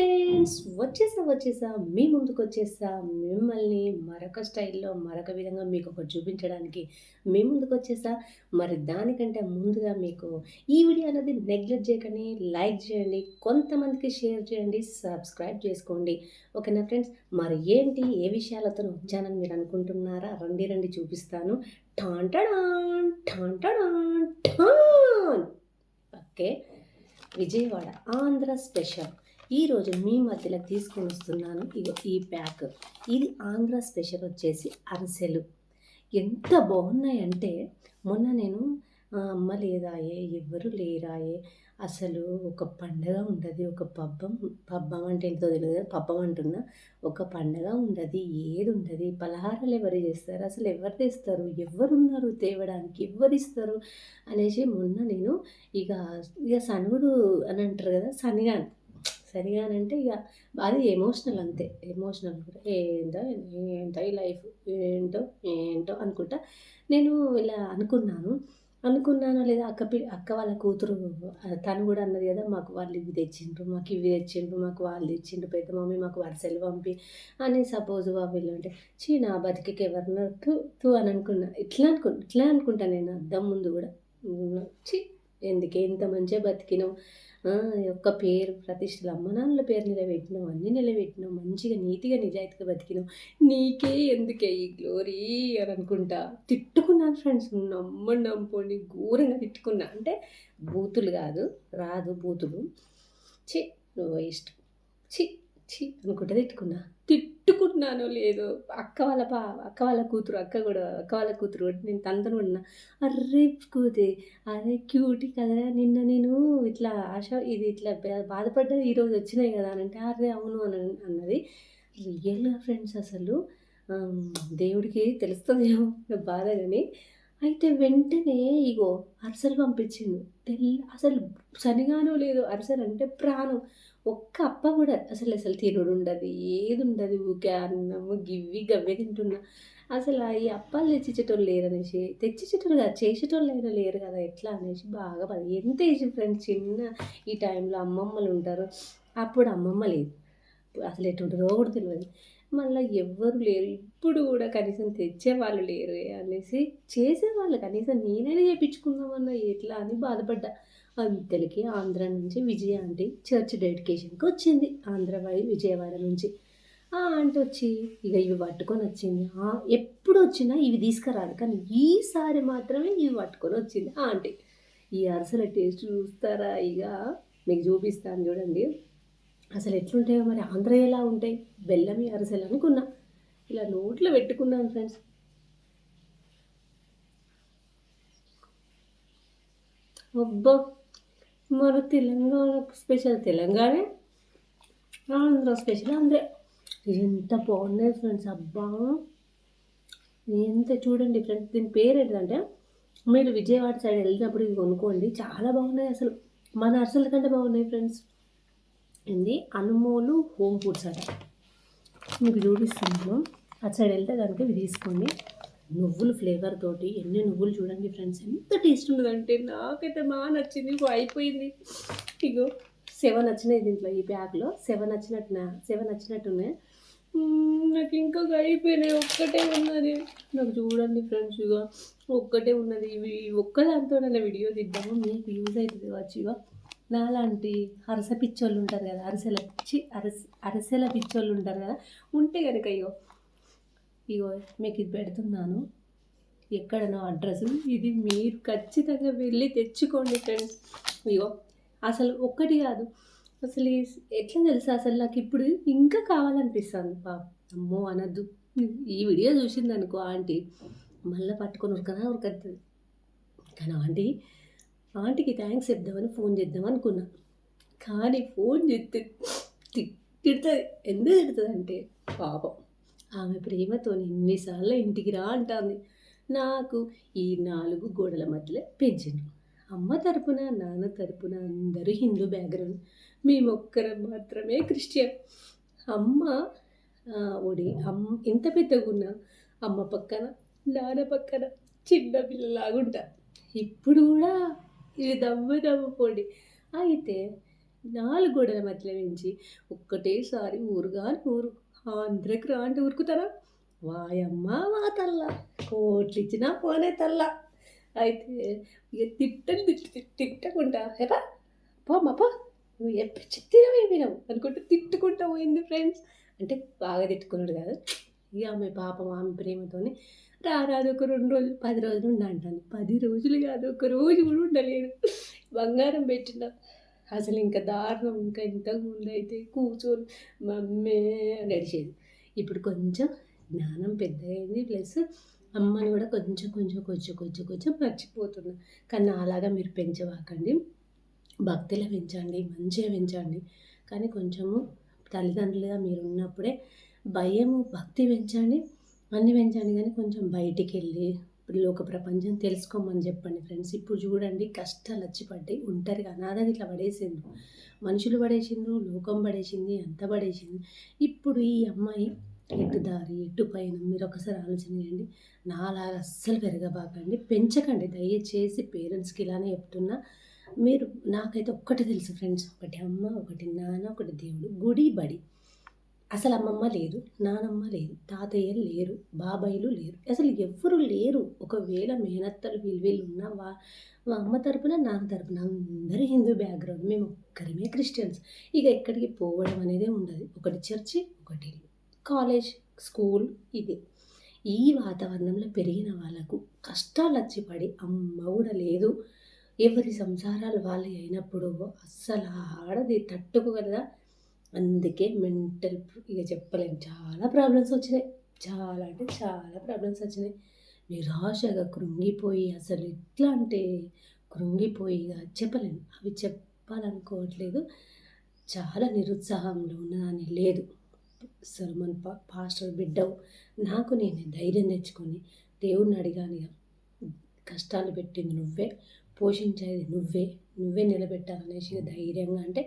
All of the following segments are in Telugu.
ఫ్రెండ్స్ వచ్చేసా వచ్చేసా మీ ముందుకు వచ్చేసా మిమ్మల్ని మరొక స్టైల్లో మరొక విధంగా మీకు ఒకటి చూపించడానికి మీ ముందుకు వచ్చేసా మరి దానికంటే ముందుగా మీకు ఈ వీడియో అనేది నెగ్లెక్ట్ చేయకండి లైక్ చేయండి కొంతమందికి షేర్ చేయండి సబ్స్క్రైబ్ చేసుకోండి. ఓకేనా ఫ్రెండ్స్ మరి ఏంటి ఏ విషయాలతో వచ్చానని మీరు అనుకుంటున్నారా? రండి రండి చూపిస్తాను. టాంటడాన్ టాంటడాన్ టాన్! ఓకే. విజయవాడ ఆంధ్ర స్పెషల్. ఈరోజు మీ మధ్యలో తీసుకొని వస్తున్నాను ఇగో ఈ ప్యాక్. ఇది ఆంధ్ర స్పెషల్ వచ్చేసి అరిసెలు. ఎంత బాగున్నాయంటే మొన్న నేను అమ్మ లేదాయే ఎవ్వరు లేరాయే. అసలు ఒక పండగ ఉండదు ఒక పబ్బం పబ్బం అంటే ఎంతో తెలియదు పబ్బం అంటున్నా. ఒక పండగ ఉండదు ఏది ఉండదు? పలహారాలు ఎవరు చేస్తారు? అసలు ఎవరు తెస్తారు? ఎవరున్నారు తేవడానికి? ఎవరిస్తారు అనేసి మొన్న నేను ఇక ఇక సనుగుడు అని అంటారు కదా సనిగాన్ సనిగాన్ అంటే ఇక అది ఎమోషనల్ అంతే. ఎమోషనల్ కూడా. ఏంటో ఏంటో ఈ లైఫ్ ఏంటో ఏంటో అనుకుంటా. నేను ఇలా అనుకున్నాను. అనుకున్నాను లేదా అక్క పి అక్క వాళ్ళ కూతురు తను కూడా అన్నది కదా మాకు వాళ్ళు ఇవి తెచ్చిండ్రు మాకు ఇవి తెచ్చిండ్రు మాకు వాళ్ళు తెచ్చిండ్రు పెద్ద మమ్మీ మాకు వరసలు పంపి అని సపోజ్ వీళ్ళు అంటే చీ నా బతికి ఎవరినట్టు తూ అని అనుకున్నా. ఇట్లా అనుకు ఇట్లా అనుకుంటాను నేను అద్దం ముందు కూడా. చీ ఎందుకే ఇంత మంచిగా బతికినావు? యొక్క పేరు ప్రతిష్టలు అమ్మనాన్నల పేరు నిలబెట్టినావు అన్నీ నిలబెట్టినావు మంచిగా నీతిగా నిజాయితీగా బతికినావు. నీకే ఎందుకే ఈ గ్లోరీ అని అనుకుంటా? తిట్టుకున్నాను ఫ్రెండ్స్ నమ్మని నమ్ముకోండి ఘోరంగా తిట్టుకున్నా. అంటే బూతులు కాదు రాదు బూతులు. చి నువ్వు ఇష్టం. చి చి అనుకుంటా తిట్టుకున్నా. తిట్టుకుంటున్నానో లేదో. అక్క వాళ్ళ పా అక్క వాళ్ళ కూతురు అక్క కూడా అక్క వాళ్ళ కూతురు నేను తనతో ఉన్నా. అర్రే కూతే అరే క్యూటీ కదరా నిన్న నేను ఇట్లా ఆశ ఇది ఇట్లా బాధపడ్డా ఈరోజు వచ్చినాయి కదా అని అంటే అరే అవును అని అన్నది. రియల్గా ఫ్రెండ్స్ అసలు? దేవుడికి తెలుస్తుందేమో నా బాధ కానీ అయితే వెంటనే ఇగో అరిసెలు పంపించిండు. తెల్ అసలు సనిగానో లేదు అరిసెలు అంటే ప్రాణం. ఒక్క అప్ప కూడా అసలు అసలు తినుడు ఉండదు ఏది ఉండదు ఊకే అన్నము గివ్వి గవ్వే తింటున్నా. అసలు ఈ అప్పాలు తెచ్చిచ్చేటోళ్ళు లేరు అనేసి తెచ్చిచ్చేటోళ్ళు కదా చేసేటోళ్ళు అయినా లేరు కదా ఎట్లా అనేసి బాగా పది ఎంత ఏజ్ ఫ్రెండ్స్ చిన్న ఈ టైంలో అమ్మమ్మలు ఉంటారు అప్పుడు అమ్మమ్మ లేదు. అసలు ఎటుంటుందో కూడా తెలియదు మళ్ళీ ఎవ్వరు లేరు ఇప్పుడు కూడా కనీసం తెచ్చేవాళ్ళు లేరు అనేసి చేసేవాళ్ళు కనీసం నేనైనా చేయించుకుందామన్నా ఎట్లా అని బాధపడ్డా. అంతలకి ఆంధ్ర నుంచి విజయ ఆంటీ చర్చ్ డెడికేషన్కి వచ్చింది. ఆంధ్ర వాడి విజయవాడ నుంచి. ఆ ఆంటీ వచ్చి ఇక ఇవి పట్టుకొని వచ్చింది. ఎప్పుడు వచ్చినా ఇవి తీసుకురాదు. కానీ ఈసారి మాత్రమే ఇవి పట్టుకొని వచ్చింది ఆ ఆంటీ. ఈ అరసల టేస్ట్ చూస్తారా? ఇక మీకు చూపిస్తాను చూడండి. అసలు ఎట్లుంటాయో మరి? ఆంధ్ర ఎలా ఉంటాయి? బెల్లమి అరసలు అనుకున్నా. ఇలా నోట్లో పెట్టుకున్నాను ఫ్రెండ్స్. అబ్బా! మరి తెలంగాణ స్పెషల్ తెలంగాణ? ఆంధ్ర స్పెషల్ ఆంధ్రే. ఎంత బాగున్నాయి ఫ్రెండ్స్ అబ్బా. ఎంత చూడండి ఫ్రెండ్స్ దీని పేరు ఏంటంటే మీరు విజయవాడ సైడ్ వెళ్ళినప్పుడు ఇవి కొనుక్కోండి. చాలా బాగున్నాయి అసలు. మన అరసల కంటే బాగున్నాయి ఫ్రెండ్స్. ఇది అనుమోలు హోమ్ ఫుడ్స్ అట. మీకు చూపిస్తున్నాను. అటు సైడ్ వెళ్తే కనుక ఇవి తీసుకోండి. నువ్వులు ఫ్లేవర్ తోటి ఎన్ని నువ్వులు చూడండి ఫ్రెండ్స్ ఎంత టేస్ట్ ఉండదంటే నాకైతే బాగా నచ్చింది. అయిపోయింది. ఇగో సెవెన్ వచ్చినాయి దీంట్లో ఈ ప్యాక్లో. సెవెన్ వచ్చినట్టు సెవెన్ వచ్చినట్టున్నాయి నాకు ఇంకా అయిపోయినాయి. ఒక్కటే ఉన్నది. నాకు చూడండి ఫ్రెండ్స్ ఇక ఒక్కటే ఉన్నది. ఇవి ఒక్కదాంతో వీడియో తీద్దాము. మీకు యూజ్ అవుతుంది కావచ్చు. ఇక నాలాంటి అరస పిచ్చోళ్ళు ఉంటారు కదా అరసెల పిచ్చి అరస అరిసెల పిచ్చోళ్ళు ఉంటారు కదా ఉంటే కనుక ఇగో ఇగో మీకు ఇది పెడుతున్నాను. ఎక్కడనో అడ్రస్. ఇది మీరు ఖచ్చితంగా వెళ్ళి తెచ్చుకోండి ఫ్రెండ్స్ ఇగో అసలు ఒక్కటి కాదు. అసలు ఎట్లా తెలుసా? అసలు నాకు ఇప్పుడు ఇంకా కావాలనిపిస్తుంది. పాప అమ్మో అనద్దు. ఈ వీడియో చూసింది అనుకో ఆంటీ మళ్ళీ పట్టుకొని ఉరకనా ఉరకద్దు. కానీ ఆంటీ ఆంటీకి థ్యాంక్స్ చెప్దామని ఫోన్ చేద్దాం అనుకున్నా. కానీ ఫోన్ చేస్తే తిడుతుంది. ఎందుకు తిడుతుంది అంటే పాపం. ఆమె ప్రేమతో ఎన్నిసార్లు ఇంటికి రా అంటుంది. నాకు ఈ నాలుగు గోడల మధ్యలో పెంచిండు అమ్మ తరపున నాన్న తరపున అందరూ హిందూ బ్యాక్గ్రౌండ్. మేమొక్కరం మాత్రమే క్రిస్టియన్. అమ్మ ఒడి అమ్మ ఇంత పెద్దగా అమ్మ పక్కన నాన్న పక్కన చిన్న పిల్లలాగుంటా. ఇప్పుడు కూడా ఇది దమ్ము దమ్ము అయితే నాలుగు గోడల మధ్యలో పెంచి ఒక్కటేసారి ఊరుగా ఊరు. ఆంధ్రకి రా అంటే ఉరుకుతారా వాయమ్మ వా తల్ల కోట్లు ఇచ్చినా పోనే తల్ల. అయితే ఇక తిట్టని తిట్టి తిట్టి తిట్టకుండా ఏపా? పోమ్మా పో. నువ్వు ఎప్పుడు చిత్తినవే వినవు? అనుకుంటే తిట్టుకుంటా పోయింది ఫ్రెండ్స్. అంటే బాగా తిట్టుకున్నాడు కాదు. ఇక ఆమె పాపం ఆమె ప్రేమతోనే రారాదు ఒక రెండు రోజులు పది రోజులు ఉండ అంటాను పది రోజులు కాదు ఒక రోజు కూడా ఉండలేదు బంగారం పెట్టిన అసలు ఇంకా దారుణం ఇంకా ఇంతకు ముందు అయితే కూర్చొని మమ్మీ అని అడిచేది ఇప్పుడు కొంచెం జ్ఞానం పెద్దయింది ప్లస్ అమ్మని కూడా కొంచెం కొంచెం కొంచెం కొంచెం కొంచెం మర్చిపోతున్నా. కానీ అలాగా మీరు పెంచవాకండి. భక్తిలో పెంచండి మంచిగా పెంచండి. కానీ కొంచెము తల్లిదండ్రులుగా మీరు ఉన్నప్పుడే భయము భక్తి పెంచండి. అన్నీ పెంచండి కానీ కొంచెం బయటికి వెళ్ళి ఇప్పుడు లోక ప్రపంచం తెలుసుకోమని చెప్పండి ఫ్రెండ్స్. ఇప్పుడు చూడండి కష్టాలు వచ్చి పడ్డాయి ఒంటరిగా అనాథగా ఇట్లా పడేసిండ్రు. మనుషులు పడేసిండ్రు లోకం పడేసింది అంత పడేసింది. ఇప్పుడు ఈ అమ్మాయి ఎటు దారి ఎటు పైన మీరు ఒకసారి ఆలోచన చేయండి. నాలాగా అస్సలు పెరగబాకండి. పెంచకండి దయచేసి పేరెంట్స్కి ఇలానే చెప్తున్నా. మీరు నాకైతే ఒక్కటి తెలుసు ఫ్రెండ్స్. ఒకటి అమ్మ ఒకటి నాన్న ఒకటి దేవుడు గుడి బడి. అసలు అమ్మమ్మ లేదు నానమ్మ లేదు తాతయ్యలు లేరు బాబాయిలు లేరు. అసలు ఎవ్వరు లేరు. ఒకవేళ మేనత్తలు వీళ్ళు వీళ్ళు ఉన్న వా మా అమ్మ తరపున నాన్న తరపున అందరూ హిందూ బ్యాక్గ్రౌండ్. మేము ఒక్కరిమే క్రిస్టియన్స్. ఇక ఎక్కడికి పోవడం అనేది ఉండదు. ఒకటి చర్చి ఒకటి కాలేజ్ స్కూల్ ఇది. ఈ వాతావరణంలో పెరిగిన వాళ్ళకు కష్టాలు వచ్చి పడి అమ్మ కూడా లేదు. ఎవరి సంసారాలు వాళ్ళు అయినప్పుడు అస్సలు ఆడది తట్టుకోగలదా? అందుకే మెంటల్ ఇక చెప్పలేము చాలా ప్రాబ్లమ్స్ వచ్చినాయి. చాలా అంటే చాలా ప్రాబ్లమ్స్ వచ్చినాయి. నిరాశగా కృంగిపోయి అసలు ఎట్లా అంటే కృంగిపోయి ఇక చెప్పలేను అవి చెప్పాలనుకోవట్లేదు. చాలా నిరుత్సాహంలో ఉన్నదాన్ని లేదు. సల్మాన్ పా పాస్టర్ బిడ్డవు. నాకు నేను ధైర్యం తెచ్చుకొని దేవుణ్ణి అడిగాను ఇక. కష్టాలు పెట్టింది నువ్వే. పోషించేది నువ్వే నువ్వే నిలబెట్టాలనేసి ధైర్యంగా అంటే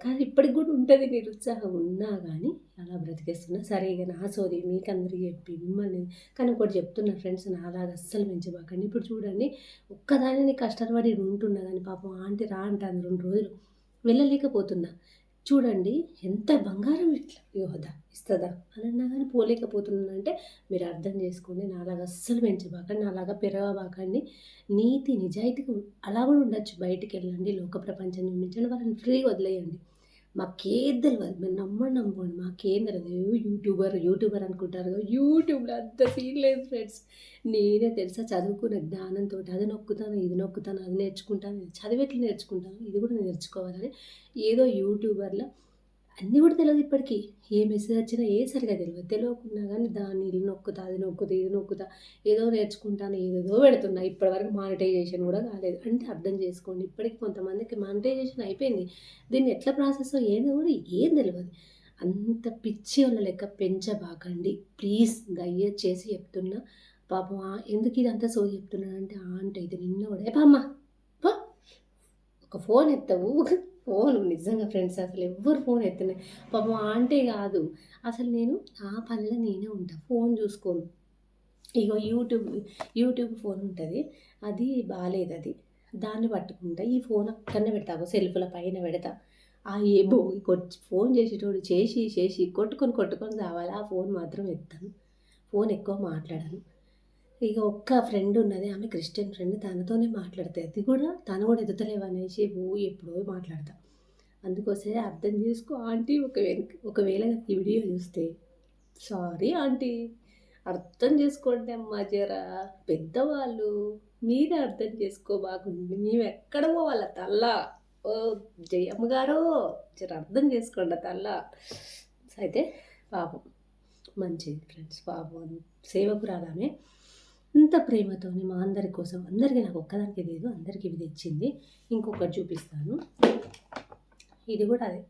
కానీ ఇప్పటికి కూడా ఉంటుంది నిరుత్సాహం ఉన్నా కానీ అలా బ్రతికేస్తున్నా. సరే ఇక నా సోది మీకందరికీ చెప్పి మిమ్మల్ని కానీ ఒకటి చెప్తున్నా ఫ్రెండ్స్ నాలాగా అస్సలు పెంచబాకండి. ఇప్పుడు చూడండి ఒక్కదానిని కష్టపడి ఉంటున్నా కానీ పాపం ఆంటీ రా అంటాను రెండు రోజులు. వెళ్ళలేకపోతున్నా. చూడండి ఎంత బంగారం ఇట్లా యోహదా ఇస్తుందా? అని అన్నా కానీ పోలేకపోతున్నానంటే మీరు అర్థం చేసుకోండి నాలాగా అస్సలు పెంచబాకండి నాలాగా పెరగబాకండి. నీతి నిజాయితీగా అలా కూడా ఉండొచ్చు. బయటికి వెళ్ళండి లోక ప్రపంచం నిర్మించండి వాళ్ళని ఫ్రీగా వదిలేయండి. మాకేం మేము నమ్మడం నమ్మండి నమ్ముకోండి మాకేం తెలియదు యూట్యూబర్ యూట్యూబర్ అనుకుంటారు యూట్యూబ్లో అంత సీన్ లేదు ఫ్రెండ్స్ నేనే తెలుసా చదువుకున్న జ్ఞానంతో అది నొక్కుతాను ఇది నొక్కుతాను అది నేర్చుకుంటాను చదివి ఎట్లా నేర్చుకుంటాను ఇది కూడా నేర్చుకోవాలని. ఏదో యూట్యూబర్లో అన్నీ కూడా తెలియదు ఇప్పటికీ. ఏ మెసేజ్ వచ్చినా ఏ సరిగా తెలియదు తెలియకున్నా కానీ దాన్ని ఇది నొక్కుతా అది నొక్కుతా ఇది నొక్కుతా ఏదో నేర్చుకుంటాను ఏదేదో పెడుతున్నా. ఇప్పటివరకు మానిటైజేషన్ కూడా కాలేదు. అంటే అర్థం చేసుకోండి. ఇప్పటికి కొంతమందికి మానిటైజేషన్ అయిపోయింది. దీన్ని ఎట్లా ప్రాసెస్ ఏదో కూడా ఏం తెలియదు అంత పిచ్చి వాళ్ళ లెక్క పెంచబాకండి. ప్లీజ్ దయచేసి చెప్తున్నా. పాపం ఎందుకు ఎందుకు ఇదంతా సో చెప్తున్నానంటే ఆంటీ అయితే నిన్న కూడా ఏ పామ్మ ఒక ఫోన్ ఎత్తవు. ఫోన్. నిజంగా ఫ్రెండ్స్ అసలు ఎవ్వరు ఫోన్ ఎత్తున్నాయి పాపం ఆంటే కాదు. అసలు నేను ఆ పనిలో నేనే ఉంటా. ఫోన్ చూసుకోను. ఇగో యూట్యూబ్ యూట్యూబ్ ఫోన్ ఉంటుంది. అది బాగాలేదు అది. దాన్ని పట్టుకుంటా. ఈ ఫోన్ అక్కడనే పెడతా. సెల్ఫ్ల పైన పెడతా. ఆ ఏబో కొట్టి ఫోన్ చేసేటోడు చేసి చేసి కొట్టుకొని కొట్టుకొని రావాలి. ఆ ఫోన్ మాత్రం ఎత్తాను. ఫోన్ ఎక్కువ మాట్లాడాను. ఇక ఒక్క ఫ్రెండ్ ఉన్నది ఆమె క్రిస్టియన్ ఫ్రెండ్ తనతోనే మాట్లాడతాయి. అది కూడా తను కూడా ఎదుతలేవు అనేసి ఓ ఎప్పుడో మాట్లాడతా. అందుకోసమే అర్థం చేసుకో ఆంటీ ఒకవేళ ఒకవేళ ఈ వీడియో చూస్తే సారీ ఆంటీ అర్థం చేసుకోండి అమ్మా జరా పెద్దవాళ్ళు మీరే అర్థం చేసుకోబాగుండి మేము ఎక్కడ పోవాల తల్ల? ఓ జయమ్మ గారు జర అర్థం చేసుకోండి తల్లా తల్ల. అయితే పాపం మంచిది ఫ్రెండ్స్ పాపం సేవకురాలామే ఇంత ప్రేమతోని మా అందరి కోసం అందరికీ నాకు ఒక్కదానికి లేదు అందరికీ ఇది ఇచ్చింది ఇంకొకటి చూపిస్తాను. ఇది కూడా అదే.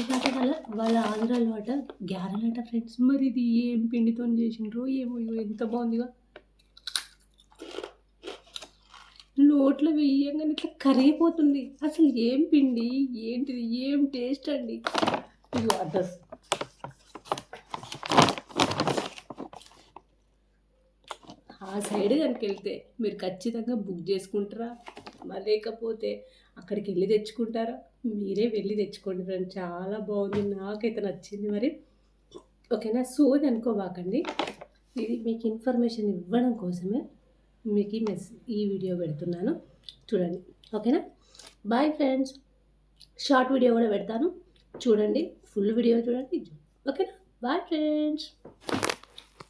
ఇలాంటి వాళ్ళ వాళ్ళ ఆంధ్రాలో అట గ్యారెలట ఫ్రెండ్స్. మరి ఇది ఏం పిండితో చేసిండ్రు ఏమో ఎంత బాగుందిగా. నోట్లో వేయంగానే ఇట్లా కరిగిపోతుంది. అసలు ఏం పిండి ఏంటిది ఏం టేస్ట్ అండి. ఇది అడ్రస్ ఆ సైడ్ కనుక వెళ్తే మీరు ఖచ్చితంగా బుక్ చేసుకుంటారా? మరి లేకపోతే అక్కడికి వెళ్ళి తెచ్చుకుంటారా? మీరే వెళ్ళి తెచ్చుకోండి ఫ్రెండ్ చాలా బాగుంది. నాకైతే నచ్చింది మరి. ఓకేనా? సోది అనుకోబాకండి. ఇది మీకు ఇన్ఫర్మేషన్ ఇవ్వడం కోసమే మీకు ఈ మెస్ ఈ వీడియో పెడుతున్నాను. చూడండి. ఓకేనా? Bye friends. షార్ట్ వీడియో కూడా పెడతాను. చూడండి. ఫుల్ వీడియో చూడండి. ఓకేనా? Bye friends.